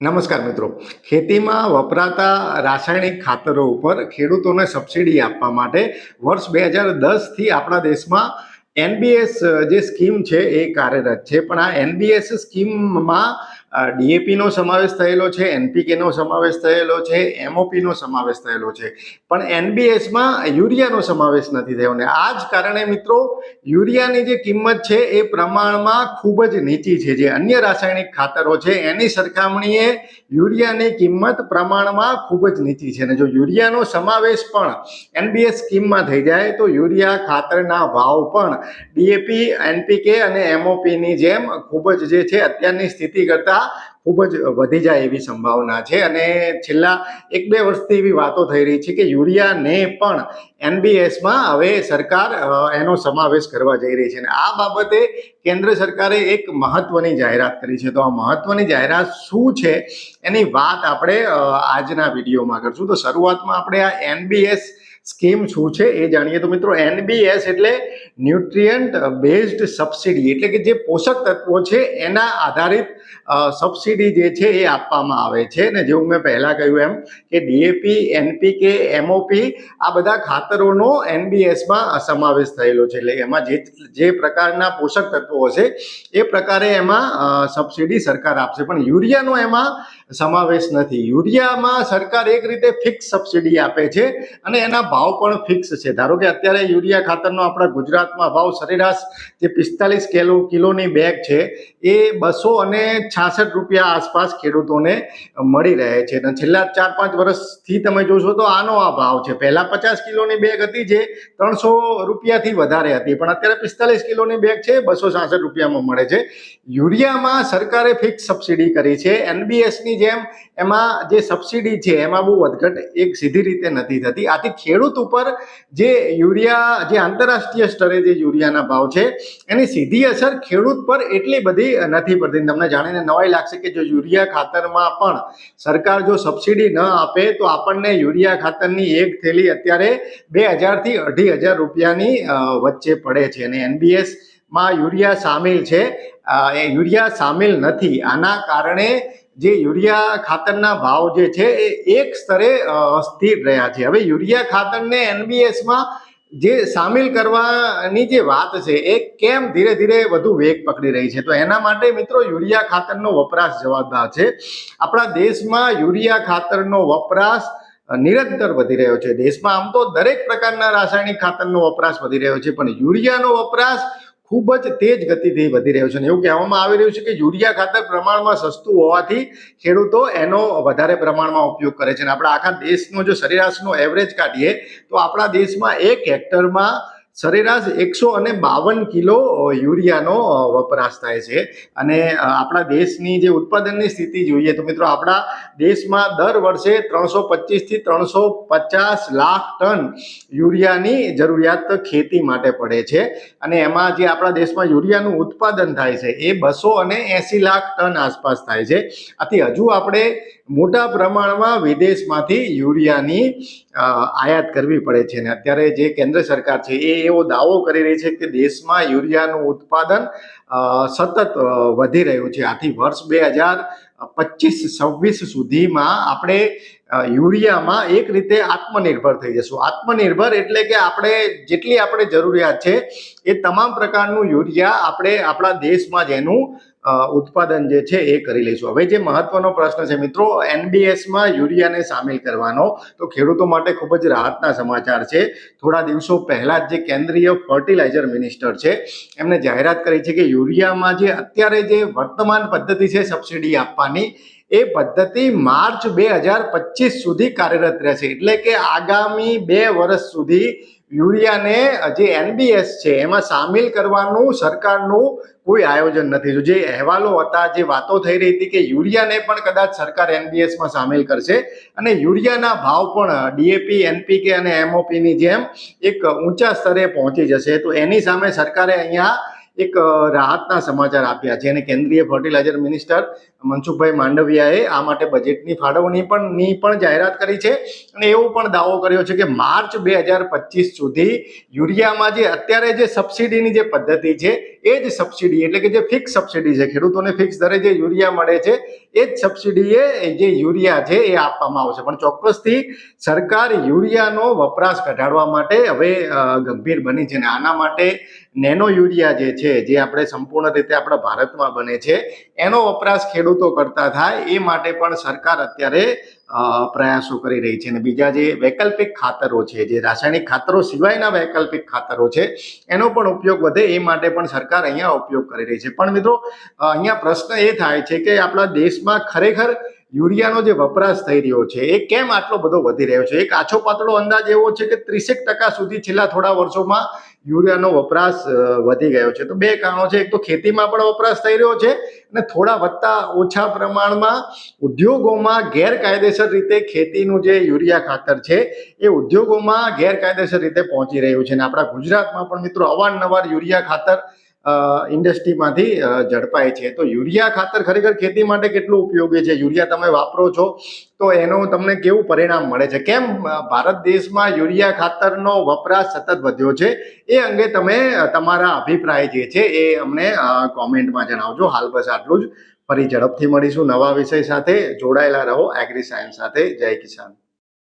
નમસ્કાર મિત્રો. ખેતીમાં વપરાતા રાસાયણિક ખાતરો ઉપર ખેડૂતોને સબસિડી આપવા માટે વર્ષ બે હજાર દસથી આપણા દેશમાં એનબીએસ જે સ્કીમ છે એ કાર્યરત છે. પણ આ એનબીએસ સ્કીમમાં ડીએપીનો સમાવેશ થયેલો છે, એનપીકેનો સમાવેશ થયેલો છે, એમઓપીનો સમાવેશ થયેલો છે. પણ એનબીએસમાં યુરિયાનો સમાવેશ નથી થયો ને આ જ કારણે મિત્રો યુરિયાની જે કિંમત છે એ પ્રમાણમાં ખૂબ જ નીચી છે. જે અન્ય રાસાયણિક ખાતરો છે એની સરખામણીએ યુરિયાની કિંમત પ્રમાણમાં ખૂબ જ નીચી છે અને જો યુરિયાનો સમાવેશ પણ એનબીએસ સ્કીમમાં થઈ જાય તો યુરિયા ખાતરના ભાવ પણ ડીએપી, એનપીકે અને એમઓપીની જેમ ખૂબ જ જે છે અત્યારની સ્થિતિ કરતાં ખૂબ જ વધી જાય એવી સંભાવના છે. અને છેલ્લા એક બે વર્ષથી એવી વાતો થઈ રહી છે કે યુરિયાને પણ એનબીએસમાં હવે સરકાર એનો સમાવેશ કરવા જઈ રહી છે. અને આ બાબતે કેન્દ્ર સરકારે એક મહત્વની જાહેરાત કરી છે. તો આ મહત્વની જાહેરાત શું છે એની વાત આપણે આજના વિડીયોમાં કરશું. તો શરૂઆતમાં આપણે આ એનબીએસ સ્કીમ શું છે એ જાણીએ. તો મિત્રો, એનબીએસ એટલે ન્યુટ્રિયન્ટ બેઝડ સબસિડી. એટલે કે જે પોષક તત્વો છે એના આધારિત સબસિડી જે છે એ આપવામાં આવે છે ને જેવું મેં પહેલાં કહ્યું એમ કે ડીએપી, એનપીકે, એમઓપી આ બધા ખાતરોનો એનબીએસમાં સમાવેશ થયેલો છે. એટલે એમાં જે જે પ્રકારના પોષક તત્વો હશે એ પ્રકારે એમાં સબસિડી સરકાર આપશે. પણ યુરિયાનો એમાં સમાવેશ નથી. યુરિયામાં સરકાર એક રીતે ફિક્સ સબસિડી આપે છે અને એના ભાવ પણ ફિક્સ છે. ધારો કે અત્યારે યુરિયા ખાતરનો આપણા ગુજરાતમાં ભાવ સરેરાશ જે પિસ્તાલીસ કિલો, કિલોની બેગ છે એ બસો અને છાસઠ રૂપિયા આસપાસ ખેડૂતોને મળી રહે છે. અને છેલ્લા ચાર પાંચ વર્ષથી તમે જોશો તો આનો આ ભાવ છે. પહેલાં પચાસ કિલોની બેગ હતી જે ત્રણસો રૂપિયાથી વધારે હતી, પણ અત્યારે પિસ્તાલીસ કિલોની બેગ છે, બસો છાસઠ રૂપિયામાં મળે છે. યુરિયામાં સરકારે ફિક્સ સબસિડી કરી છે. એનબીએસની જેમ એમાં જે સબસિડી છે, એમાં બહુ વધઘટ એક સીધી રીતે નથી થતી. આથી ખેડૂત ઉપર જે યુરિયા, જે આંતરરાષ્ટ્રીય સ્તરે જે યુરિયાના ભાવ છે, એની સીધી અસર ખેડૂત પર એટલી બધી નથી પડતી. તમને જાણીને નવાઈ લાગશે કે જો યુરિયા ખાતરમાં પણ સરકાર જો સબસિડી ન આપે, તો આપણને યુરિયા ખાતરની એક થેલી અત્યારે બે હજારથી અઢી હજાર રૂપિયાની વચ્ચે પડે છે. અને એનબીએસમાં યુરિયા સામેલ છે. એ યુરિયા સામેલ નથી. આના કારણે જે યુરિયા ખાતરના ભાવ જે છે, એ એક સ્તરે સ્થિર રહ્યા છે. હવે યુરિયા ખાતરને એનબીએસમાં જે સામેલ કરવાની જે વાત છે, એ કેમ ધીરે ધીરે વધુ વેગ પકડી રહી છે? તો એના માટે મિત્રો યુરિયા ખાતરનો વપરાશ જવાબદાર છે. આપણા દેશમાં યુરિયા ખાતરનો વપરાશ નિરંતર વધી રહ્યો છે. દેશમાં આમ તો દરેક પ્રકારના રાસાયણિક ખાતરનો વપરાશ વધી રહ્યો છે, પણ યુરિયાનો વપરાશ ખૂબ જ તેજ ગતિથી વધી રહ્યો છે એવું કહેવામાં આવી રહ્યું છે કે યુરિયા ખાતર પ્રમાણમાં સસ્તું હોવાથી ખેડૂતો એનો વધારે પ્રમાણમાં ઉપયોગ કરે છે. અને આપણા આખા દેશનો જો સરેરાશનો એવરેજ કાઢીએ, તો આપણા દેશમાં એક હેક્ટરમાં સરેરાશ એકસો અને બાવન કિલો યુરિયાનો વપરાશ થાય છે. અને આપણા દેશની જે ઉત્પાદનની સ્થિતિ જોઈએ તો મિત્રો આપણા દેશમાં દર વર્ષે ત્રણસો પચીસથી ત્રણસો પચાસ લાખ ટન યુરિયાની જરૂરિયાત ખેતી માટે પડે છે. અને એમાં જે આપણા દેશમાં યુરિયાનું ઉત્પાદન થાય છે એ બસો અને એંસી લાખ ટન આસપાસ થાય છે. આથી હજુ આપણે મોટા પ્રમાણમાં વિદેશમાંથી યુરિયાની આયાત કરવી પડે છે. અને અત્યારે જે કેન્દ્ર સરકાર છે એ એવો દાવો કરી રહી છે કે દેશમાં યુરિયાનું ઉત્પાદન સતત વધી રહ્યું છે. આથી વર્ષ બે હજાર પચીસ છવ્વીસ સુધીમાં આપણે યુરિયામાં એક રીતે આત્મનિર્ભર થઈ જશું. આત્મનિર્ભર એટલે કે આપણે જેટલી આપણે જરૂરિયાત છે, એ તમામ પ્રકારનું યુરિયા આપણે આપણા દેશમાં જ એનું ઉત્પાદન જે છે એ કરી લઈશું. હવે જે મહત્વનો પ્રશ્ન છે, મિત્રો, એનબીએસમાં યુરિયાને સામેલ કરવાનો, તો ખેડૂતો માટે ખૂબ જ રાહતના સમાચાર છે. થોડા દિવસો પહેલાં જ કેન્દ્રીય ફર્ટિલાઇઝર મિનિસ્ટર છે એમણે જાહેરાત કરી છે કે યુરિયામાં જે અત્યારે જે વર્તમાન પદ્ધતિ છે, સબસિડી આપવાની એ પદ્ધતિ માર્ચ બે હજાર પચીસ સુધી કાર્યરત રહેશે. એટલે કે આગામી બે વર્ષ સુધી યુરિયાને જે એનબીએસ છે, એમાં સામેલ કરવાનું સરકારનું કોઈ આયોજન નથી. જો અહેવાલો હતા, જે વાતો થઈ રહી હતી કે યુરિયાને પણ કદાચ સરકાર એનબીએસમાં સામેલ કરશે અને યુરિયાના ભાવ પણ ડીએપી, એનપીકે અને એમઓપીની જેમ એક ઊંચા સ્તરે પહોંચી જશે. તો એની સામે સરકારે અહીંયા એક રાહતના સમાચાર આપ્યા છે. અને કેન્દ્રીય ફર્ટિલાઇઝર મિનિસ્ટર મનસુખભાઈ માંડવિયાએ આ માટે બજેટની ફાળવણી પણ, ની પણ જાહેરાત કરી છે. અને એવો પણ દાવો કર્યો છે કે માર્ચ બે હજાર પચીસ સુધી યુરિયામાં જે અત્યારે જે સબસિડીની જે પદ્ધતિ છે, એ જ સબસિડી એટલે કે જે ફિક્સ સબસિડી છે, ખેડૂતોને ફિક્સ દરે જે યુરિયા મળે છે, એ જ સબસિડીએ જે યુરિયા છે, એ આપવામાં આવશે. પણ ચોક્કસથી સરકાર યુરિયાનો વપરાશ ઘટાડવા માટે હવે ગંભીર બની છે. અને આના માટે નેનો યુરિયા જે છે, જે આપણે સંપૂર્ણ રીતે આપણા ભારતમાં બને છે, એનો વપરાશ ખેડૂતો કરતા થાય એ માટે પણ સરકાર અત્યારે પ્રયાસો કરી રહી છે. અને બીજા જે વૈકલ્પિક ખાતરો છે, જે રાસાયણિક ખાતરો સિવાયના વૈકલ્પિક ખાતરો છે, એનો પણ ઉપયોગ વધે એ માટે પણ સરકાર અહીંયા ઉપયોગ કરી રહી છે. પણ મિત્રો, અહીંયા પ્રશ્ન એ થાય છે કે આપણા દેશમાં ખરેખર યુરિયાનો જે વપરાશ થઈ રહ્યો છે, એ કેમ આટલો બધો વધી રહ્યો છે? એક આછો પાતળો અંદાજ એવો છે કે ત્રીસેક ટકા સુધી છેલ્લા થોડા વર્ષોમાં યુરિયાનો વપરાશ વધી ગયો છે. તો બે કારણો છે. એક તો ખેતીમાં પણ વપરાશ થઈ રહ્યો છે અને થોડા વધતા ઓછા પ્રમાણમાં ઉદ્યોગોમાં ગેરકાયદેસર રીતે ખેતીનું જે યુરિયા ખાતર છે એ ઉદ્યોગોમાં ગેરકાયદેસર રીતે પહોંચી રહ્યું છે. અને આપણા ગુજરાતમાં પણ મિત્રો અવારનવાર યુરિયા ખાતર ઇન્ડસ્ટ્રીમાંથી ઝડપાય છે. તો યુરિયા ખાતર ખરેખર ખેતી માટે કેટલું ઉપયોગી છે? યુરિયા તમે વાપરો છો, તો એનું તમને કેવું પરિણામ મળે છે? કેમ? ભારત દેશમાં યુરિયા ખાતરનો વપરાશ સતત વધ્યો છે. એ અંગે તમે તમારા અભિપ્રાય જે છે એ અમને કોમેન્ટમાં જણાવજો. હાલ બસ આટલું જ. ફરી ઝડપથી મળીશું નવા વિષય સાથે. જોડાયેલા રહો. એગ્રી સાયન્સ સાથે. જય કિસાન.